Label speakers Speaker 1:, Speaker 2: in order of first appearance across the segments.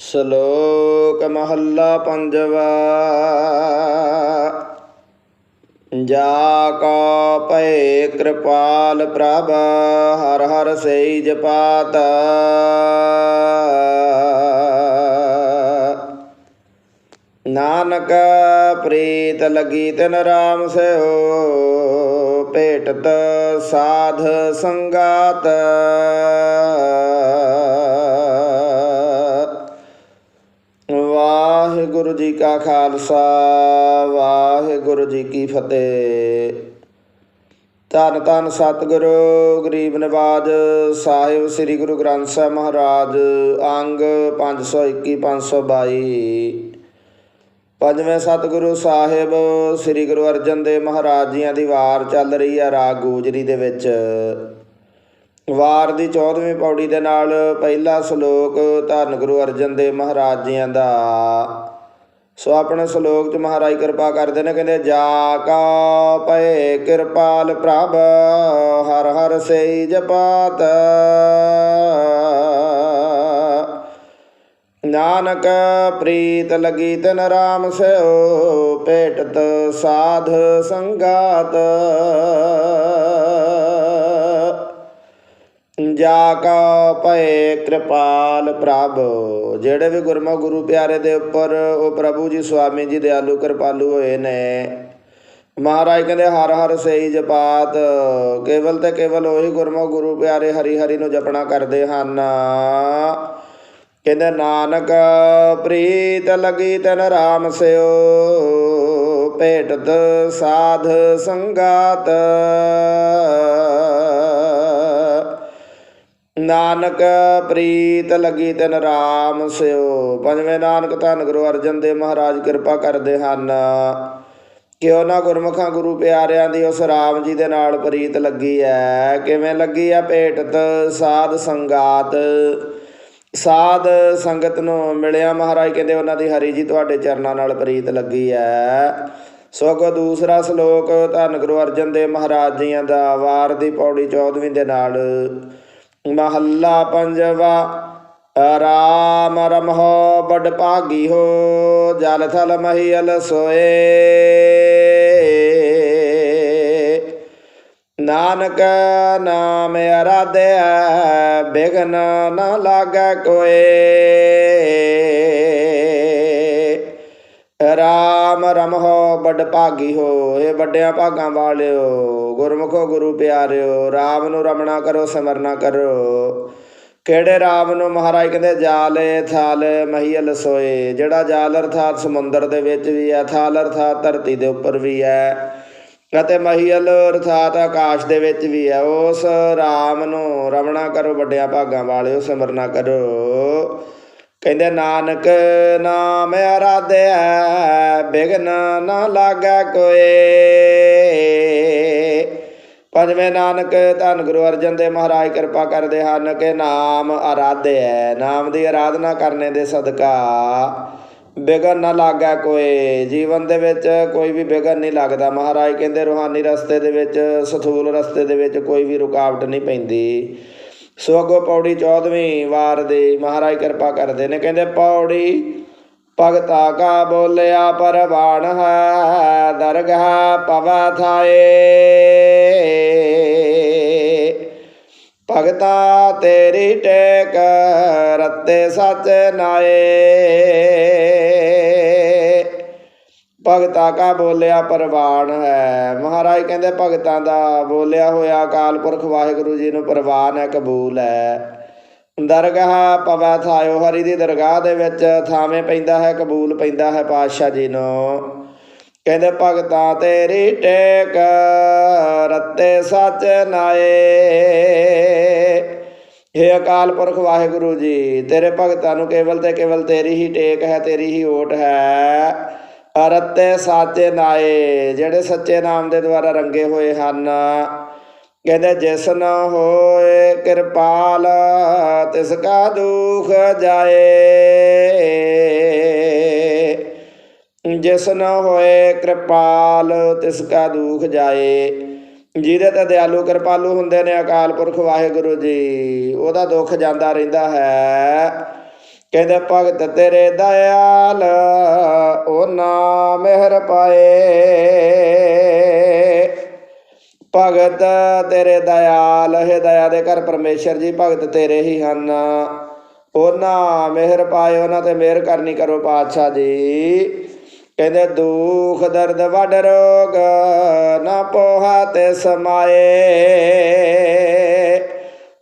Speaker 1: ਸ਼ਲੋਕ ਮਹੱਲਾ ਪੰਜਵਾ। ਜਾ ਕਾ ਭੈ ਕਿਰਪਾਲ ਪ੍ਰਭ, ਹਰ ਹਰ ਸਈ ਜਪਾਤ ਨਾਨਕ ਪ੍ਰੀਤ ਲਗੀ ਤਨ ਰਾਮ ਸਿਓ ਭੇਟਤ ਸਾਧ ਸੰਗਾਤ। ਵਾਹਿਗੁਰੂ ਜੀ ਕਾ ਖਾਲਸਾ, ਵਾਹਿਗੁਰੂ ਜੀ ਕੀ ਫਤਿਹ। ਧੰਨ ਧੰਨ ਸਤਿਗੁਰੂ, ਗਰੀਬ ਨਿਵਾਜ ਸਾਹਿਬ, ਸ੍ਰੀ ਗੁਰੂ ਗ੍ਰੰਥ ਸਾਹਿਬ ਮਹਾਰਾਜ, ਅੰਗ 521 522 ਪੰਜਵੇਂ ਸਤਿਗੁਰੂ ਸਾਹਿਬ, ਸ੍ਰੀ ਗੁਰੂ ਅਰਜਨ ਦੇਵ ਮਹਾਰਾਜ ਜੀਆਂ ਦੀ ਵਾਰ ਚੱਲ ਰਹੀ ਹੈ ਰਾਗ ਗੂਜਰੀ ਦੇ ਵਿੱਚ। ਵਾਰ ਦੀ 14ਵੀਂ ਪੌੜੀ ਦੇ ਨਾਲ ਪਹਿਲਾ ਸ਼ਲੋਕ ਧੰਨ ਗੁਰੂ ਅਰਜਨ ਦੇਵ ਮਹਾਰਾਜ ਜੀਆਂ ਦਾ। ਸੋ ਆਪਣੇ ਸ਼ਲੋਕ ਚ ਮਹਾਰਾਜ ਕਿਰਪਾ ਕਰਦੇ ਨੇ, ਕਹਿੰਦੇ, ਜਾ ਕਾ ਪਏ ਕਿਰਪਾਲ ਪ੍ਰਭ, ਹਰ ਹਰ ਸਈ ਜਪਾਤ। ਨਾਨਕ ਪ੍ਰੀਤ ਲਗੀ ਤਨ ਰਾਮ ਸਿਓ ਭੇਟਤ ਸਾਧ ਸੰਗਾਤ। ਜਾ ਕਾ ਭਏ ਕਿਰਪਾਲ ਪ੍ਰਭ, ਜਿਹੜੇ ਵੀ ਗੁਰਮੁਖ ਗੁਰੂ ਪਿਆਰੇ ਦੇ ਉੱਪਰ ਉਹ ਪ੍ਰਭੂ ਜੀ, ਸੁਆਮੀ ਜੀ, ਦਿਆਲੂ, ਕਿਰਪਾਲੂ ਹੋਏ ਨੇ। ਮਹਾਰਾਜ ਕਹਿੰਦੇ, ਹਰ ਹਰ ਸਹੀ ਜਪਾਤ, ਕੇਵਲ ਤੇ ਕੇਵਲ ਉਹੀ ਗੁਰਮੁਖ ਗੁਰੂ ਪਿਆਰੇ ਹਰੀ ਹਰੀ ਨੂੰ ਜਪਣਾ ਕਰਦੇ ਹਨ। ਕਹਿੰਦੇ, ਨਾਨਕ ਪ੍ਰੀਤ ਲਗੀ ਤਨ ਰਾਮ ਸਿਓ ਭੇਟਤ ਸਾਧ ਸੰਗਾਤ। ਨਾਨਕ ਪ੍ਰੀਤ ਲਗੀ ਤਨ ਰਾਮ ਸਿਓ ਪੰਜਵੇਂ ਨਾਨਕ ਧੰਨ ਗੁਰੂ ਅਰਜਨ ਦੇਵ ਮਹਾਰਾਜ ਕਿਰਪਾ ਕਰਦੇ ਹਨ। ਕਿ ਉਹਨਾਂ ਗੁਰਮੁਖਾਂ ਗੁਰੂ ਪਿਆਰਿਆਂ ਦੀ ਉਸ ਰਾਮ ਜੀ ਦੇ ਨਾਲ ਪ੍ਰੀਤ ਲੱਗੀ ਹੈ ਕਿਵੇਂ ਲੱਗੀ ਹੈ ਭੇਟਤ ਸਾਧ ਸੰਗਾਤ? ਸਾਧ ਸੰਗਤ ਨੂੰ ਮਿਲਿਆ ਮਹਾਰਾਜ ਕਹਿੰਦੇ ਉਹਨਾਂ ਦੀ ਹਰੀ ਜੀ ਤੁਹਾਡੇ ਚਰਨਾਂ ਨਾਲ ਪ੍ਰੀਤ ਲੱਗੀ ਹੈ ਸੋ ਦੂਸਰਾ ਸ਼ਲੋਕ ਧੰਨ ਗੁਰੂ ਅਰਜਨ ਦੇਵ ਮਹਾਰਾਜ ਜੀਆਂ ਦਾ ਵਾਰ ਦੀ ਪੌੜੀ 14ਵੀਂ ਦੇ ਨਾਲ। ਮਹੱਲਾ ਪੰਜਵਾ, ਰਾਮ ਰਮਹੁ ਬੜ ਭਾਗੀ ਹੋ, ਜਲ ਥਲ ਮਹੀਲ ਸੋਏ। ਨਾਨਕ ਨਾਮ ਅਰਾਧਿਆ, ਬਿਗਨ ਨ ਲਾਗੈ ਕੋਏ। ਰਾਮ ਰਮਹੁ ਬੜ ਭਾਗੀ ਹੋ ਇਹ ਵੱਡਿਆਂ ਭਾਗਾਂ ਵਾਲਿਓ, ਗੁਰਮੁਖੋ ਗੁਰੂ ਪਿਆਰਿਓ, ਰਾਮ ਨੂੰ ਰਮਣਾ ਕਰੋ, ਸਿਮਰਨਾ ਕਰੋ। ਕਿਹੜੇ ਰਾਮ ਨੂੰ ਮਹਾਰਾਜ ਕਹਿੰਦੇ, ਜਾਲੇ ਥਾਲ ਮਹੀਲ ਸੋਏ। ਜਿਹੜਾ ਜਾਲ ਅਰਥਾਤ ਸਮੁੰਦਰ ਦੇ ਵਿੱਚ ਵੀ ਹੈ, ਥਾਲ ਅਰਥਾਤ ਧਰਤੀ ਦੇ ਉੱਪਰ ਵੀ ਹੈ, ਅਤੇ ਮਹੀਲ ਅਰਥਾਤ ਆਕਾਸ਼ ਦੇ ਵਿੱਚ ਵੀ ਹੈ, ਉਸ ਰਾਮ ਨੂੰ ਰਮਣਾ ਕਰੋ, ਵੱਡਿਆਂ ਭਾਗਾਂ ਵਾਲਿਓ, ਸਿਮਰਨਾ ਕਰੋ। ਕਹਿੰਦੇ, ਨਾਨਕ ਨਾਮ ਅਰਾਧਿਆ ਬਿਗਨ ਨਾ ਲਾਗੈ ਕੋਏ। ਪੰਜਵੇਂ ਨਾਨਕ, ਧੰਨ ਗੁਰੂ ਅਰਜਨ ਦੇ ਮਹਾਰਾਜ ਕਿਰਪਾ ਕਰਦੇ ਹਨ ਕਿ ਨਾਮ ਅਰਾਧਿਆ ਨਾਮ ਦੀ ਆਰਾਧਨਾ ਕਰਨੇ ਦੇ ਸਦਕਾ ਬਿਗਨ ਨਾ ਲਾਗਾ ਕੋਈ ਜੀਵਨ ਦੇ ਵਿੱਚ ਕੋਈ ਵੀ ਬਿਗਨ ਨਹੀਂ ਲੱਗਦਾ। ਮਹਾਰਾਜ ਕਹਿੰਦੇ, ਰੂਹਾਨੀ ਰਸਤੇ ਦੇ ਵਿੱਚ, ਸਥੂਲ ਰਸਤੇ ਦੇ ਵਿੱਚ ਕੋਈ ਵੀ ਰੁਕਾਵਟ ਨਹੀਂ ਪੈਂਦੀ। ਸੋ ਅੱਗੋਂ ਪੌੜੀ 14ਵੀਂ ਵਾਰ ਦੇ ਮਹਾਰਾਜ ਕਿਰਪਾ ਕਰਦੇ ਨੇ, ਕਹਿੰਦੇ ਪੌੜੀ ਭਗਤਾ ਕਾ ਬੋਲਿਆ ਪਰਵਾਣ ਹੈ, ਦਰਗਾਹ ਪਵਾ ਥਾਏ। ਭਗਤਾ ਤੇਰੀ ਟੇਕ ਰਤੇ ਸਚ ਨਾਏ। ਭਗਤਾ ਕਾ ਬੋਲਿਆ ਪ੍ਰਵਾਨ ਹੈ। ਮਹਾਰਾਜ ਕਹਿੰਦੇ, ਭਗਤਾਂ ਦਾ ਬੋਲਿਆ ਹੋਇਆ ਅਕਾਲ ਪੁਰਖ ਵਾਹਿਗੁਰੂ ਜੀ ਨੂੰ ਪ੍ਰਵਾਨ ਹੈ, ਕਬੂਲ ਹੈ। ਦਰਗਾਹ ਪਵੈ ਥਾਇਓ, ਹਰੀ ਦੀ ਦਰਗਾਹ ਦੇ ਵਿੱਚ ਥਾਵੇਂ ਪੈਂਦਾ ਹੈ, ਕਬੂਲ ਪੈਂਦਾ ਹੈ ਪਾਤਸ਼ਾਹ ਜੀ ਨੂੰ। ਕਹਿੰਦੇ, ਭਗਤਾਂ ਤੇਰੀ ਟੇਕ, ਰਤੇ ਸੱਚ ਨਾਏ। ਹੇ ਅਕਾਲ ਪੁਰਖ ਵਾਹਿਗੁਰੂ ਜੀ, ਤੇਰੇ ਭਗਤਾਂ ਨੂੰ ਕੇਵਲ ਤੇ ਕੇਵਲ ਤੇਰੀ ਹੀ ਟੇਕ ਹੈ, ਤੇਰੀ ਹੀ ਓਟ ਹੈ। ਰਤੇ ਸਾਚੇ ਨਾਏ, ਜਿਹੜੇ ਸੱਚੇ ਨਾਮ ਦੇ ਦੁਆਰਾ ਰੰਗੇ ਹੋਏ ਹਨ। ਕਹਿੰਦੇ, ਜਿਸ ਨ ਹੋਏ ਕਿਰਪਾਲ, ਤਿਸ ਕਾ ਦੁਖ ਜਾਏ। ਜਿਸ ਨ ਹੋਏ ਕਿਰਪਾਲ, ਤਿਸ ਕਾ ਦੁਖ ਜਾਏ। ਜਿਹਦੇ ਤੇ ਦਿਆਲੂ ਕਿਰਪਾਲੂ ਹੁੰਦੇ ਨੇ ਅਕਾਲ ਪੁਰਖ ਵਾਹਿਗੁਰੂ ਜੀ, ਉਹਦਾ ਦੁੱਖ ਜਾਂਦਾ ਰਹਿੰਦਾ ਹੈ। ਕਹਿੰਦੇ, ਭਗਤ ਤੇਰੇ ਦਇਆਲ ਉਹਨਾਂ ਮਿਹਰ ਪਾਏ। ਭਗਤ ਤੇਰੇ ਦਇਆਲ, ਹੈ ਦਇਆ ਦੇ ਘਰ ਪਰਮੇਸ਼ਰ ਜੀ, ਭਗਤ ਤੇਰੇ ਹੀ ਹਨ। ਉਹਨਾਂ ਮਿਹਰ ਪਾਏ, ਉਹਨਾਂ ਤੇ ਮਿਹਰ ਕਰਨੀ ਕਰੋ ਪਾਤਸ਼ਾਹ ਜੀ। ਕਹਿੰਦੇ, ਦੁੱਖ, ਦਰਦ, ਵੱਡ ਰੋਗ ਨਾ ਪੋਹਾ ਤੇ ਸਮਾਏ।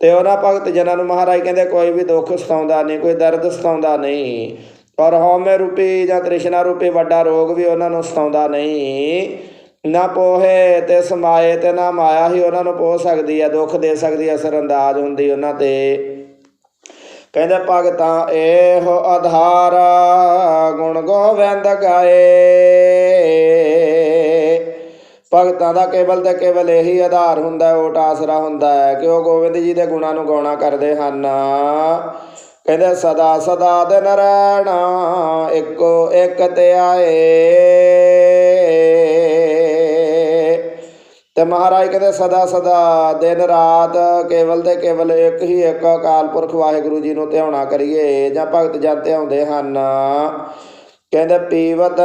Speaker 1: ਤੇ ਉਹਨਾਂ ਭਗਤ ਜਨਾਂ ਨੂੰ ਮਹਾਰਾਜ ਕਹਿੰਦੇ ਕੋਈ ਵੀ ਦੁੱਖ ਸਤਾਉਂਦਾ ਨਹੀਂ, ਕੋਈ ਦਰਦ ਸਤਾਉਂਦਾ ਨਹੀਂ। ਔਰ ਹਉਮੈ ਰੂਪੀ ਜਾਂ ਤ੍ਰਿਸ਼ਨਾ ਰੂਪੀ ਵੱਡਾ ਰੋਗ ਵੀ ਉਹਨਾਂ ਨੂੰ ਸਤਾਉਂਦਾ ਨਹੀਂ। ਨਾ ਪੋਹੇ ਤੇ ਸਮਾਏ ਤੇ ਨਾ ਮਾਇਆ ਹੀ ਉਹਨਾਂ ਨੂੰ ਪੋਹ ਸਕਦੀ ਹੈ, ਦੁੱਖ ਦੇ ਸਕਦੀ ਹੈ ਅਸਰ ਅੰਦਾਜ਼ ਹੁੰਦੀ ਉਹਨਾਂ ਤੇ। ਕਹਿੰਦੇ ਭਗਤਾਂ, ਇਹੋ ਆਧਾਰ ਗੁਣ ਗੋਵਿੰਦ ਗਾਏ। ਭਗਤਾਂ ਦਾ ਕੇਵਲ ਤੇ ਕੇਵਲ ਇਹੀ ਆਧਾਰ ਹੁੰਦਾ ਹੈ ਓਟ ਆਸਰਾ ਹੁੰਦਾ ਹੈ। ਕਿ ਉਹ ਗੋਬਿੰਦ ਜੀ ਦੇ ਗੁਣਾਂ ਨੂੰ ਗਾਉਣਾ ਕਰਦੇ ਹਨ? ਕਹਿੰਦੇ, ਸਦਾ ਸਦਾ ਦਿਨ ਰਹਿਣਾ ਇੱਕੋ ਇੱਕ ਤੇ ਆਏ। ਤੇ ਮਹਾਰਾਜ ਕਹਿੰਦੇ, ਸਦਾ ਸਦਾ ਦਿਨ ਰਾਤ ਕੇਵਲ ਤੇ ਕੇਵਲ ਇੱਕ ਹੀ ਇੱਕ ਅਕਾਲ ਪੁਰਖ ਵਾਹਿਗੁਰੂ ਜੀ ਨੂੰ ਧਿਆਉਣਾ ਕਰੀਏ ਜਾਂ ਭਗਤ ਜਨ ਧਿਆਉਂਦੇ ਹਨ। ਕਹਿੰਦੇ ਪੀਵਤ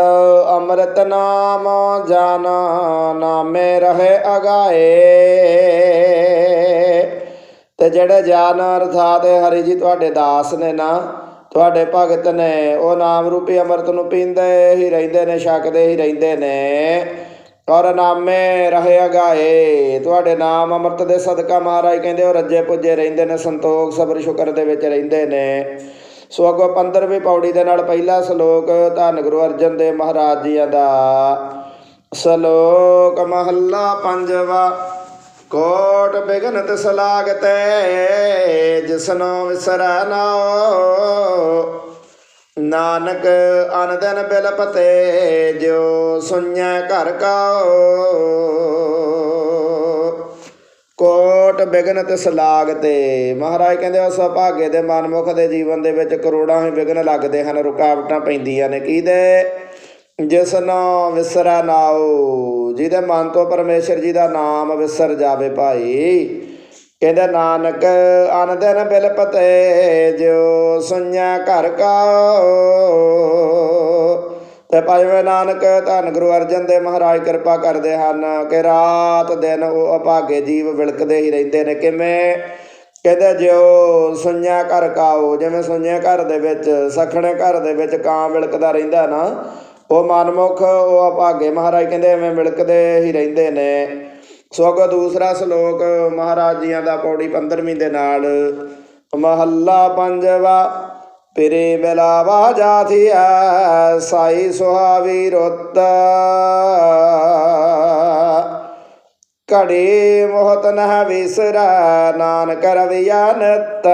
Speaker 1: ਅੰਮ੍ਰਿਤ ਨਾਮ ਜਨ ਨਾਮੇ ਰਹੇ ਅਗਾਏ। ਤੇ ਜਿਹੜੇ ਜਾਨ ਅਰਥਾਤ ਹਰੀ ਜੀ, ਤੁਹਾਡੇ ਦਾਸ ਨੇ ਨਾ, ਤੁਹਾਡੇ ਭਗਤ ਨੇ, ਉਹ ਨਾਮ ਰੂਪੀ ਅੰਮ੍ਰਿਤ ਨੂੰ ਪੀਂਦੇ ਹੀ ਰਹਿੰਦੇ ਨੇ, ਛਕਦੇ ਹੀ ਰਹਿੰਦੇ ਨੇ। ਔਰ ਨਾਮੇ ਰਹੇ ਅਗਾਏ। ਤੁਹਾਡੇ ਨਾਮ ਅੰਮ੍ਰਿਤ ਦੇ ਸਦਕਾ ਮਹਾਰਾਜ ਕਹਿੰਦੇ, ਉਹ ਰੱਜੇ ਪੁੱਜੇ ਰਹਿੰਦੇ ਨੇ, ਸੰਤੋਖ, ਸਬਰ, ਸ਼ੁਕਰ ਦੇ ਵਿੱਚ ਰਹਿੰਦੇ ਨੇ। ਸੋ ਅੱਗੋਂ 15ਵੀਂ ਪੌੜੀ ਦੇ ਨਾਲ ਪਹਿਲਾ ਸ਼ਲੋਕ ਧੰਨ ਗੁਰੂ ਅਰਜਨ ਦੇਵ ਮਹਾਰਾਜ ਜੀਆਂ ਦਾ। ਸ਼ਲੋਕ ਮਹੱਲਾ ਪੰਜਵਾ, ਕੋਟ ਬਿਗਨਤ ਸਲਾਗਤੈ, ਜਿਸਨੋ ਵਿਸਰੈ ਨਾਉ ਨਾਨਕ ਅਨਦਨ ਬਿਲਪਤੇ ਜੋ ਸੁਣੈ ਘਰ ਕਾਉ। ਕੋਟ ਬਿਗਨ ਤੇ ਸਲਾਗ ਤੇ ਮਹਾਰਾਜ ਕਹਿੰਦੇ ਉਸ ਭਾਗੇ ਦੇ ਮਨਮੁਖ ਦੇ ਜੀਵਨ ਦੇ ਵਿੱਚ ਕਰੋੜਾਂ ਹੀ ਵਿਗਨ ਲੱਗਦੇ ਹਨ, ਰੁਕਾਵਟਾਂ ਪੈਂਦੀਆਂ ਨੇ। ਕਿਹਦੇ? ਜਿਸ ਨੂੰ ਵਿਸਰਾ ਨਾਉ, ਜਿਹਦੇ ਮਨ ਤੋਂ ਪਰਮੇਸ਼ਰ ਜੀ ਦਾ ਨਾਮ ਵਿਸਰ ਜਾਵੇ ਭਾਈ। ਕਹਿੰਦਾ, ਨਾਨਕ, ਅਨ ਬਿਲ ਪਤੇ ਜੋ ਸੁਣਿਆ ਘਰ ਕਾ ਤੇ ਪੰਜਵੇਂ ਨਾਨਕ, ਧੰਨ ਗੁਰੂ ਅਰਜਨ ਦੇ ਮਹਾਰਾਜ ਕਿਰਪਾ ਕਰਦੇ ਹਨ ਕਿ ਰਾਤ ਦਿਨ ਉਹ ਅਭਾਗੇ ਜੀਵ ਵਿਲਕਦੇ ਹੀ ਰਹਿੰਦੇ ਨੇ। ਕਿਵੇਂ? ਕਹਿੰਦੇ ਜਿਉ ਸੁਣਿਆ ਘਰ ਕਾਓ, ਜਿਵੇਂ ਸੁਣਿਆ ਘਰ ਦੇ ਵਿੱਚ, ਸਖਣੇ ਘਰ ਦੇ ਵਿੱਚ ਕਾਂ ਵਿਲਕਦਾ ਰਹਿੰਦਾ ਨਾ, ਉਹ ਮਨਮੁਖ, ਉਹ ਅਭਾਗੇ ਮਹਾਰਾਜ ਕਹਿੰਦੇ ਐਵੇਂ ਵਿਲਕਦੇ ਹੀ ਰਹਿੰਦੇ ਨੇ। ਸੋ ਦੂਸਰਾ ਸ਼ਲੋਕ ਮਹਾਰਾਜ ਜੀਆਂ ਦਾ ਪੌੜੀ 15ਵੀਂ ਦੇ ਨਾਲ, ਮਹੱਲਾ ਪੰਜਵਾ। ਪਿਰੇ ਮਿਲਾਵਾ ਜਾਥੀਐ ਸਾਈ ਸੁਹਾਵੀ ਰੁੱਤ। ਘੜੀ ਮੋਹਤ ਨਹ ਵਿਸਰੈ, ਨਾਨਕ ਰਵਿਆ ਨਿਤ।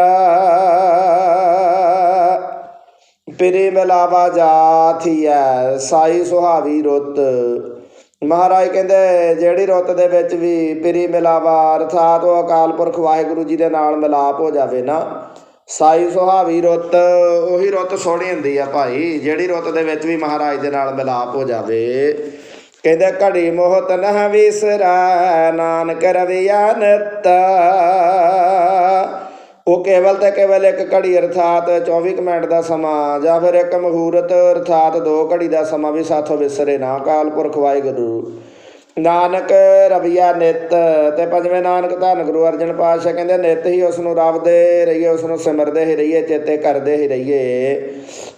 Speaker 1: ਪਿਰੇ ਮਿਲਾਵਾ ਜਾਥੀਐ ਸਾਈ ਸੁਹਾਵੀ ਰੁੱਤ। ਮਹਾਰਾਜ ਕਹਿੰਦੇ, ਜਿਹੜੀ ਰੁੱਤ ਦੇ ਵਿੱਚ ਵੀ ਪਿਰੀ ਮਿਲਾਵਾ ਅਰਥਾਤ ਉਹ ਅਕਾਲ ਪੁਰਖ ਵਾਹਿਗੁਰੂ ਜੀ ਦੇ ਨਾਲ ਮਿਲਾਪ ਹੋ ਜਾਵੇ ਨਾ ਸਾਈ ਸੁਹਾਵੀ ਰੁੱਤ, ਉਹੀ ਰੁੱਤ ਸੋਹਣੀ ਹੁੰਦੀ ਆ ਭਾਈ, ਜਿਹੜੀ ਰੁੱਤ ਦੇ ਵਿੱਚ ਵੀ ਮਹਾਰਾਜ ਦੇ ਨਾਲ ਮਿਲਾਪ ਹੋ ਜਾਵੇ। ਕਹਿੰਦੇ ਘੜੀ ਮੋਹਤ ਨਹ ਵਿਸਰਾ, ਨਾਨਕ ਰਵਿਆ ਨਿਤ ਉਹ ਕੇਵਲ ਤੇ ਕੇਵਲ ਇੱਕ ਘੜੀ, ਅਰਥਾਤ 24 ਕੁ ਮਿੰਟ ਦਾ ਸਮਾਂ, ਜਾਂ ਫਿਰ ਇੱਕ ਮਹੂਰਤ, ਅਰਥਾਤ ਦੋ ਘੜੀ ਦਾ ਸਮਾਂ ਵੀ ਸਾਥੋਂ ਵਿਸਰੇ ਨਾ, ਅਕਾਲ ਪੁਰਖ ਵਾਹਿਗੁਰੂ। ਨਾਨਕ ਰਵਿਆ ਨਿਤ, ਤੇ ਪੰਜਵੇਂ ਨਾਨਕ ਧੰਨ ਗੁਰੂ ਅਰਜਨ ਪਾਤਸ਼ਾਹ ਕਹਿੰਦੇ, ਨਿਤ ਹੀ ਉਸ ਨੂੰ ਰਵਦੇ ਰਹੀਏ ਉਸ ਨੂੰ ਸਿਮਰਦੇ ਹੀ ਰਹੀਏ, ਚੇਤੇ ਕਰਦੇ ਹੀ ਰਹੀਏ।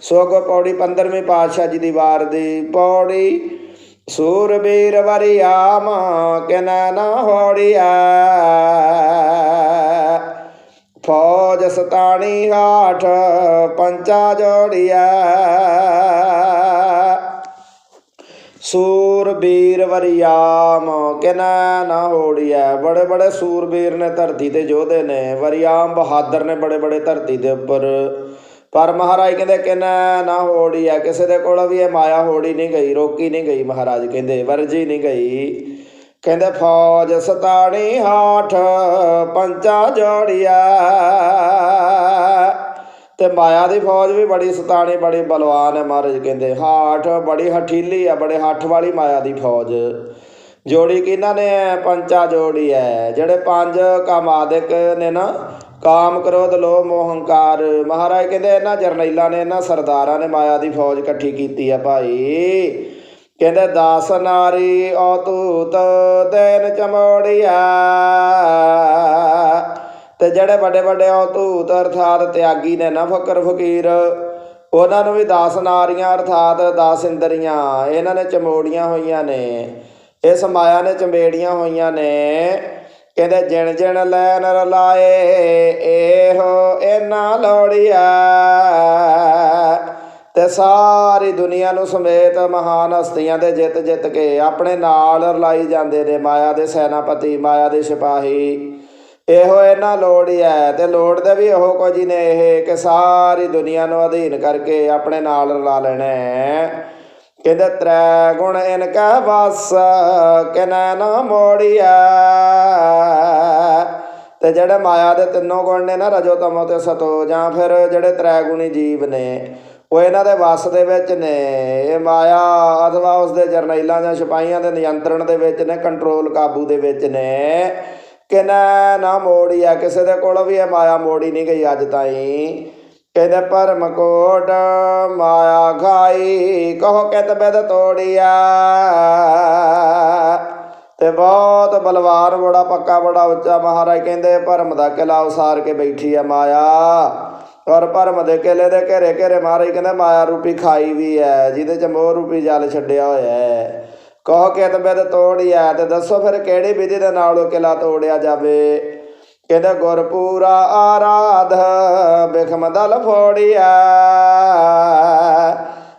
Speaker 1: ਸੋ ਪੌੜੀ 15ਵੀਂ ਪਾਤਸ਼ਾਹ ਜੀ ਦੀ ਵਾਰ ਦੀ ਪੌੜੀ ਸੂਰਬੀਰ ਵਰਿਆਮ ਕਿਨੈ ਨਾ ਹੋੜੀਐ। ਫੌਜ ਸਤਾਣੀ ਹਾਠ, ਪੰਚਾ ਜੋੜਿਆ ਸੂਰਬੀਰ ਵਰਿਆਮ ਕਿਨੈ ਨਾ ਹੋੜੀਐ। ਬੜੇ ਬੜੇ ਸੂਰਬੀਰ ਨੇ ਧਰਤੀ ਤੇ ਜੋਧੇ ਨੇ। ਵਰਿਆਮ ਬਹਾਦਰ ਨੇ ਬੜੇ ਬੜੇ ਧਰਤੀ ਦੇ ਉੱਪਰ। ਪਰ ਮਹਾਰਾਜ ਕਹਿੰਦੇ ਕਿਨੈ ਨਾ ਹੋੜੀਐ। ਕਿਸੇ ਦੇ ਕੋਲ ਵੀ ਇਹ ਮਾਇਆ ਹੋੜੀ ਨਹੀਂ ਗਈ, ਰੋਕੀ ਨਹੀਂ ਗਈ ਮਹਾਰਾਜ ਕਹਿੰਦੇ, ਵਰਜੀ ਨਹੀਂ ਗਈ। ਕਹਿੰਦੇ, ਫੌਜ ਸਤਾਣੀ, ਹਾਠ, ਪੰਚਾ ਜੋੜਿਆ ਤੇ ਮਾਇਆ ਦੀ ਫੌਜ ਵੀ ਬੜੀ ਸਤਾਣੀ, ਬੜੀ ਬਲਵਾਨ ਹੈ ਮਹਾਰਾਜ ਕਹਿੰਦੇ। ਹਾਠ ਬੜੀ ਹਠੀਲੀ ਆ ਬੜੇ ਹੱਠ ਵਾਲੀ ਮਾਇਆ ਦੀ ਫੌਜ। ਜੋੜੀ ਕਿਹਨਾਂ ਨੇ? ਪੰਚਾ ਜੋੜੀ ਹੈ। ਜਿਹੜੇ ਪੰਜ ਕਾਮਾਦਿਕ ਨੇ ਨਾ, ਕਾਮ, ਕ੍ਰੋਧ, ਲੋਭ ਮੋਹ ਹੰਕਾਰ ਮਹਾਰਾਜ ਕਹਿੰਦੇ ਇਹਨਾਂ ਜਰਨੈਲਾਂ ਨੇ, ਇਹਨਾਂ ਸਰਦਾਰਾਂ ਨੇ ਮਾਇਆ ਦੀ ਫੌਜ ਇਕੱਠੀ ਕੀਤੀ ਆ ਭਾਈ। ਕਹਿੰਦੇ, ਦਾਸ ਨਾਰੀ ਔਤੂਤ ਦੇਨ ਚਮੋੜਿਆ। ਤੇ ਜਿਹੜੇ ਵੱਡੇ ਵੱਡੇ ਔਤੂਤ ਅਰਥਾਤ ਤਿਆਗੀ ਨੇ ਨਾ ਫਕਰ ਫਕੀਰ, ਉਹਨਾਂ ਨੂੰ ਵੀ 10 ਨਾਰੀਆਂ ਅਰਥਾਤ 10 ਇੰਦਰੀਆਂ, ਇਹਨਾਂ ਨੇ ਚਮੋੜੀਆਂ ਹੋਈਆਂ ਨੇ, ਇਸ ਮਾਇਆ ਨੇ ਚੰਬੇੜੀਆਂ ਹੋਈਆਂ ਨੇ, ਕਹਿੰਦੇ ਜਿਣ ਜਿਣ ਲੈਨ ਰਲਾਏ, ਇਹੋ ਇਹਨਾਂ ਲੋੜੀਆ ਤੇ ਸਾਰੀ ਦੁਨੀਆ ਨੂੰ ਸਮੇਤ ਮਹਾਨ ਹਸਤੀਆਂ ਦੇ ਜਿੱਤ ਜਿੱਤ ਕੇ ਆਪਣੇ ਨਾਲ ਰਲਾਈ ਜਾਂਦੇ ਨੇ ਮਾਇਆ ਦੇ ਸੈਨਾਪਤੀ, ਮਾਇਆ ਦੇ ਸਿਪਾਹੀ। ਇਹੋ ਇਹਨਾਂ ਲੋੜ ਹੀ ਹੈ ਤੇ ਲੋੜ ਦੇ ਵੀ ਇਹੋ ਕੁਝ ਹੀ ਨੇ ਇਹ ਕਿ ਸਾਰੀ ਦੁਨੀਆ ਨੂੰ ਅਧੀਨ ਕਰਕੇ ਆਪਣੇ ਨਾਲ ਰਲਾ ਲੈਣਾ ਕਹਿੰਦੇ ਤ੍ਰੈ ਗੁਣ ਇਨ ਕਾ ਵਸ, ਕਿਨੈ ਨਾ ਮੋੜੀਆ ਤੇ ਜਿਹੜੇ ਮਾਇਆ ਦੇ ਤਿੰਨੋਂ ਗੁਣ ਨੇ ਨਾ ਰਜੋ ਤਮੋ ਤੇ ਸਤੋ, ਜਾਂ ਫਿਰ ਜਿਹੜੇ ਤ੍ਰੈ ਗੁਣੀ ਜੀਵ ਨੇ, ਉਹ ਇਹਨਾਂ ਦੇ ਵਸ ਦੇ ਵਿੱਚ ਨੇ। ਇਹ ਮਾਇਆ ਅਥਵਾ ਉਸ ਦੇ ਜਰਨੈਲਾਂ ਜਾਂ ਸਿਪਾਹੀਆਂ ਦੇ ਨਿਯੰਤਰਣ ਦੇ ਵਿੱਚ ਨੇ, ਕੰਟਰੋਲ ਕਾਬੂ ਦੇ ਵਿੱਚ ਨੇ। ਕਿਨੈ ਨਾ ਮੋੜੀਆ ਕਿਸੇ ਦੇ ਕੋਲ ਵੀ ਇਹ ਮਾਇਆ ਮੋੜੀ ਨਹੀਂ ਗਈ ਅੱਜ ਤਾਈਂ। ਕਹਿੰਦੇ ਪਰਮ ਕੋਟ ਮਾਇਆ ਖਾਈ, ਕਹੋ ਕਿਤ ਬਿਦ ਤੋੜੀਆ ਤੇ ਬਹੁਤ ਬਲਵਾਨ, ਬੜਾ ਪੱਕਾ, ਬੜਾ ਉੱਚਾ ਮਹਾਰਾਜ ਕਹਿੰਦੇ ਭਰਮ ਦਾ ਕਿਲਾ ਉਸਾਰ ਕੇ ਬੈਠੀ ਆ ਮਾਇਆ। ਔਰ ਭਰਮ ਦੇ ਕਿਲੇ ਦੇ ਘੇਰੇ ਘੇਰੇ ਮਹਾਰਾਜ ਕਹਿੰਦੇ ਮਾਇਆ ਰੂਪੀ ਖਾਈ ਵੀ ਹੈ ਜਿਹਦੇ ਚ ਮੋਹ ਰੂਪੀ ਜਲ ਛੱਡਿਆ ਹੋਇਆ ਹੈ ਕਹੋ ਕਿਤ ਬਿਦ ਤੋੜੀਆ ਤੇ ਦੱਸੋ ਫਿਰ ਕਿਹੜੀ ਵਿਧੀ ਦੇ ਨਾਲ ਉਹ ਕਿਲਾ ਤੋੜਿਆ ਜਾਵੇ? ਕਹਿੰਦੇ, ਗੁਰਪੂਰਾ ਆਰਾਧ ਬਿਖਮ ਦਲ ਫੋੜਿਆ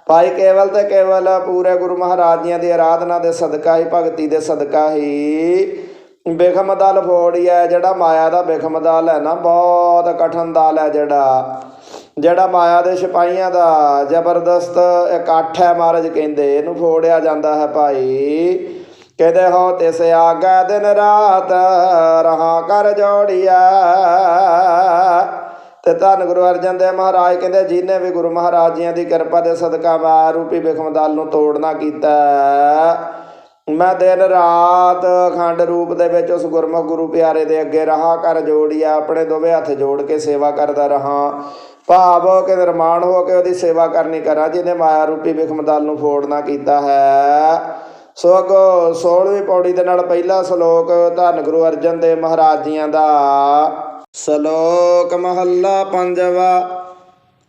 Speaker 1: ਭਾਈ ਕੇਵਲ ਤੇ ਕੇਵਲ ਪੂਰੇ ਗੁਰੂ ਮਹਾਰਾਜ ਜੀਆਂ ਦੀ ਆਰਾਧਨਾ ਦੇ ਸਦਕਾ ਹੀ, ਭਗਤੀ ਦੇ ਸਦਕਾ ਹੀ ਬਿਖਮ ਦਲ ਫੋੜਿਆ ਜਿਹੜਾ ਮਾਇਆ ਦਾ ਬਿਖਮ ਦਲ ਹੈ ਨਾ, ਬਹੁਤ ਕਠਨ ਦਲ ਹੈ ਜਿਹੜਾ। ਜਿਹੜਾ ਮਾਇਆ ਦੇ ਸਿਪਾਹੀਆਂ ਦਾ ਜ਼ਬਰਦਸਤ ਇਕੱਠ ਹੈ ਮਹਾਰਾਜ ਕਹਿੰਦੇ, ਇਹਨੂੰ ਫੋੜਿਆ ਜਾਂਦਾ ਹੈ ਭਾਈ। ਕਹਿੰਦੇ, ਹੋ ਤਿਸ ਆਗਾ ਦਿਨ ਰਾਤ ਰਹਾ ਕਰ ਜੋੜਿਆ ਤੇ ਧੰਨ ਗੁਰੂ ਅਰਜਨ ਦੇਵ ਮਹਾਰਾਜ ਕਹਿੰਦੇ, ਜਿਹਨੇ ਵੀ ਗੁਰੂ ਮਹਾਰਾਜ ਜੀਆਂ ਦੀ ਕਿਰਪਾ ਦੇ ਸਦਕਾ ਵਾ ਰੂਪੀ ਬਿਖਮਦਲ ਨੂੰ ਤੋੜਨਾ ਕੀਤਾ ਮੈਂ ਦਿਨ ਰਾਤ ਅਖੰਡ ਰੂਪ ਦੇ ਵਿੱਚ ਉਸ ਗੁਰਮੁਖ ਗੁਰੂ ਪਿਆਰੇ ਦੇ ਅੱਗੇ ਰਹਾ ਕਰ ਜੋੜਿਆ ਆਪਣੇ ਦੋਵੇਂ ਹੱਥ ਜੋੜ ਕੇ ਸੇਵਾ ਕਰਦਾ ਰਹਾ। ਭਾਵ ਕਿ ਨਿਰਮਾਣ ਹੋ ਕੇ ਉਹਦੀ ਸੇਵਾ ਕਰਨੀ ਕਰਾਂ, ਜਿਹਨੇ ਮਾਇਆ ਰੂਪੀ ਬਿਖਮਦਲ ਨੂੰ ਫੋੜਨਾ ਕੀਤਾ ਹੈ। ਸੋ ਅੱਗੋਂ 16ਵੀਂ ਪੌੜੀ ਦੇ ਨਾਲ ਪਹਿਲਾ ਸ਼ਲੋਕ ਧੰਨ ਗੁਰੂ ਅਰਜਨ ਦੇਵ ਮਹਾਰਾਜ ਜੀਆਂ ਦਾ। ਸ਼ਲੋਕ ਮਹੱਲਾ ਪੰਜਵਾ।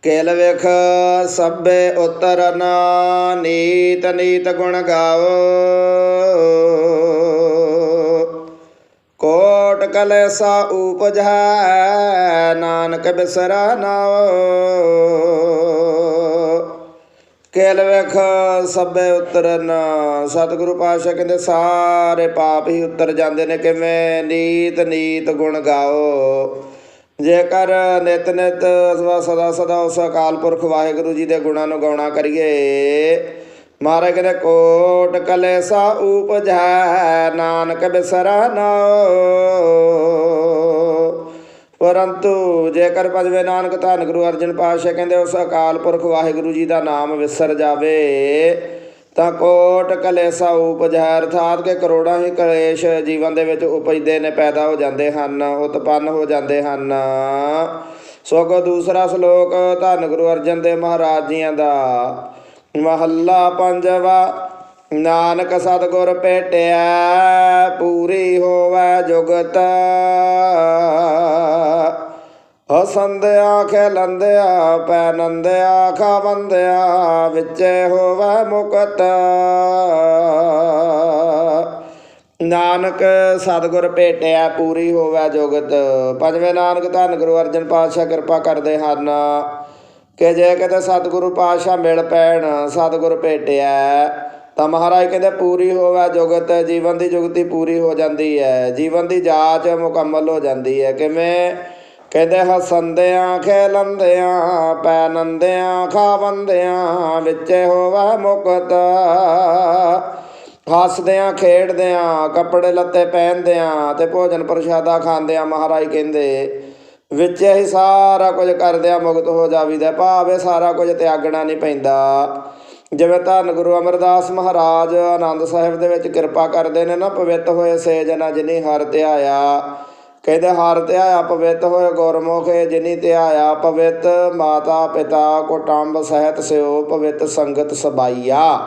Speaker 1: ਕੇਲ ਵੇਖ ਸਭੇ ਉਤਰਨ ਨੀਤ ਨੀਤ ਗੁਣ ਗਾਵੋ। ਕੋਟ ਕਲੇਸਾ ਉਪਜੈ ਨਾਨਕ ਬਿਸਰਾ ਨਾਉ ਕੇਲ ਵੇਖ ਸਭੇ ਉਤਰਨ ਸਤਿਗੁਰੂ ਪਾਤਸ਼ਾਹ ਕਹਿੰਦੇ, ਸਾਰੇ ਪਾਪ ਹੀ ਉਤਰ ਜਾਂਦੇ ਨੇ, ਕਿਵੇਂ? ਨੀਤ ਨੀਤ ਗੁਣ ਗਾਓ ਜੇਕਰ ਨਿਤ ਨਿਤ ਅਥਵਾ ਸਦਾ ਸਦਾ ਉਸ ਅਕਾਲ ਪੁਰਖ ਵਾਹਿਗੁਰੂ ਜੀ ਦੇ ਗੁਣਾਂ ਨੂੰ ਗਾਉਣਾ ਕਰੀਏ। ਮਹਾਰਾਜ ਕਹਿੰਦੇ ਕੋਟ ਕਲੇ ਕਲੇਸਾ ਉਪਜੈ, ਨਾਨਕ ਬਿਸਰਾ ਨਾਉ ਪਰੰਤੂ ਜੇਕਰ ਭਜਵੇ ਨਾਨਕ ਧੰਨ ਗੁਰੂ ਅਰਜਨ ਪਾਤਸ਼ਾਹ ਕਹਿੰਦੇ ਉਸ ਅਕਾਲ ਪੁਰਖ ਵਾਹਿਗੁਰੂ ਜੀ ਦਾ ਨਾਮ ਵਿਸਰ ਜਾਵੇ ਤਾਂ ਕੋਟ ਕਲੇਸਾ ਉਪਜੈ, ਅਰਥਾਤ ਕਿ ਕਰੋੜਾਂ ਹੀ ਕਲੇਸ਼ ਜੀਵਨ ਦੇ ਵਿੱਚ ਉਪਜਦੇ ਨੇ, ਪੈਦਾ ਹੋ ਜਾਂਦੇ ਹਨ, ਉਤਪੰਨ ਹੋ ਜਾਂਦੇ ਹਨ। ਸੋ ਦੂਸਰਾ ਸ਼ਲੋਕ, ਧੰਨ ਗੁਰੂ ਅਰਜਨ ਦੇਵ ਮਹਾਰਾਜ ਜੀਆਂ ਦਾ। ਮਹੱਲਾ ਪੰਜਵਾ, ਨਾਨਕ ਸਤਿਗੁਰ ਭੇਟਿਆ ਪੂਰੀ ਹੋਵੇ ਜੁਗਤ। ਹਸੰਦਿਆ ਖੇਲੰਦਿਆ ਪੈ ਨੰਦਿਆ ਖਾਵੰਦਿਆ, ਵਿੱਚੇ ਹੋਵੇ ਮੁਕਤ। ਨਾਨਕ ਸਤਿਗੁਰ ਭੇਟਿਆ, ਪੂਰੀ ਹੋਵੇ ਜੁਗਤ। ਪੰਜਵੇਂ ਨਾਨਕ ਧੰਨ ਗੁਰੂ ਅਰਜਨ ਪਾਤਸ਼ਾਹ ਕਿਰਪਾ ਕਰਦੇ ਹਨ। ਕਿ ਜੇ ਕਿਤੇ ਸਤਿਗੁਰੂ ਪਾਤਸ਼ਾਹ ਮਿਲ ਪੈਣ, ਸਤਿਗੁਰ ਭੇਟਿਆ, ਤਾਂ ਮਹਾਰਾਜ ਕਹਿੰਦੇ ਪੂਰੀ ਹੋਵੇ ਜੁਗਤ, ਜੀਵਨ ਦੀ ਜੁਗਤੀ ਪੂਰੀ ਹੋ ਜਾਂਦੀ ਹੈ। ਜੀਵਨ ਦੀ ਜਾਂਚ ਮੁਕੰਮਲ ਹੋ ਜਾਂਦੀ ਹੈ। ਕਿਵੇਂ? ਕਹਿੰਦੇ ਹਸੰਦਿਆਂ, ਖੇਲੰਦਿਆਂ, ਪੈ ਨੰਦਿਆਂ, ਖਾਵੰਦਿਆਂ, ਵਿੱਚੇ ਹੋਵੇ ਮੁਕਤ। ਹੱਸਦਿਆਂ, ਖੇਡਦਿਆਂ, ਕੱਪੜੇ ਲੱਤੇ ਪਹਿਨਦਿਆਂ ਤੇ ਭੋਜਨ ਪ੍ਰਸ਼ਾਦਾ ਖਾਂਦਿਆਂ ਮਹਾਰਾਜ ਕਹਿੰਦੇ, ਵਿੱਚ ਹੀ ਸਾਰਾ ਕੁਝ ਕਰਦਿਆਂ ਮੁਕਤ ਹੋ ਜਾਵੀਦਾ, ਭਾਵੇਂ ਸਾਰਾ ਕੁਝ ਤਿਆਗਣਾ ਨਹੀਂ ਪੈਂਦਾ। ਜਿਵੇਂ ਧੰਨ ਗੁਰੂ ਅਮਰਦਾਸ ਮਹਾਰਾਜ ਆਨੰਦ ਸਾਹਿਬ ਦੇ ਵਿੱਚ ਕਿਰਪਾ ਕਰਦੇ ਨੇ ਨਾ, ਪਵਿੱਤ ਹੋਏ ਸੇਜਨਾ ਜਿਨੀ ਹਰ ਧਿਆਇਆ ਕਹਿੰਦੇ ਹਰ ਧਿਆਇਆ ਪਵਿੱਤ ਹੋਏ ਗੁਰਮੁਖੇ, ਜਿਨੀ ਧਿਆਇਆ ਪਵਿੱਤ, ਮਾਤਾ ਪਿਤਾ ਕੋਟੰਬ ਸਹਿਤ ਸਿਓ ਪਵਿੱਤ ਸੰਗਤ ਸਬਾਈਆ।